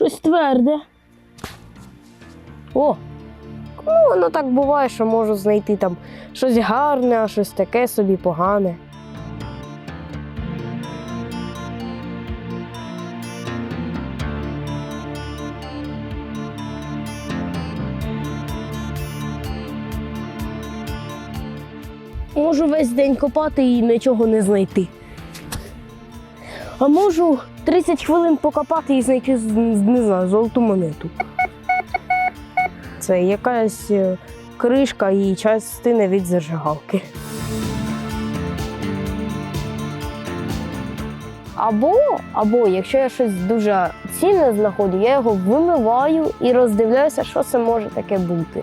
Щось тверде. О! Ну, воно так буває, що можу знайти там щось гарне, а щось таке собі погане. Можу весь день копати і нічого не знайти. А можу 30 хвилин покопати і знайти не знаю, золоту монету. Це якась е, кришка і частина від зажигалки. Або, або якщо я щось дуже цінне знаходжу, я його вимиваю і роздивляюся, що це може таке бути.